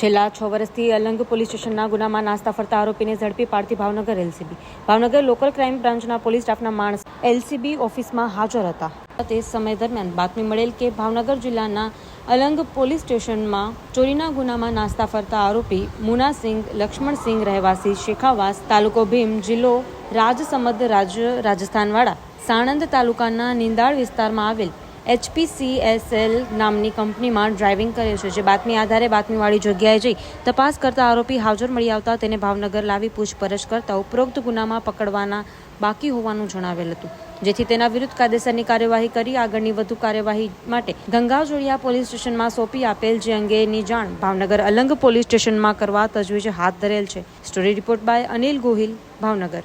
છેલ્લા છ વર્ષથી અલંગ પોલીસ સ્ટેશનના ગુનામાં નાસ્તા ફરતા આરોપીને ઝડપી પાડતી Bhavnagar LCB. Bhavnagar local crime બ્રાન્ચના પોલીસ સ્ટાફના માણસ એલસીબી ઓફિસમાં હાજર હતા. તે સમય દરમિયાન બાતમી મળેલ કે ભાવનગર જિલ્લાના અલંગ પોલીસ સ્ટેશનમાં ચોરીના ગુનામાં નાસ્તા ફરતા આરોપી મુનાસિંહ લક્ષ્મણસિંહ રહેવાસી શેખાવાસ તાલુકો ભીમ જિલ્લો રાજસમદ રાજ્ય રાજસ્થાનવાળા સાણંદ તાલુકાના નિંદાળ વિસ્તારમાં આવેલ એચપીસીએસએલ નામની કંપનીમાં ડ્રાઇવિંગ કરે છે, જે બાતમી આધારે બાતમીવાળી જગ્યાએ જઈ તપાસ કરતા આરોપી હાજર મળી આવતા તેને ભાવનગર લાવી પૂછપરછ કરતા ઉપરોક્ત ગુનામાં પકડવાના બાકી હોવાનું જણાવેલ હતું. જેથી તેના વિરુદ્ધ કાયદેસરની કાર્યવાહી કરી, આગળની વધુ કાર્યવાહી માટે ગંગાજોડિયા પોલીસ સ્ટેશનમાં સોંપી આપેલ જે અંગેની જાણ ભાવનગર અલંગ પોલીસ સ્ટેશનમાં કરવા તજવીજ હાથ ધરેલ છે. Story report by Anil Gohil, Bhavnagar.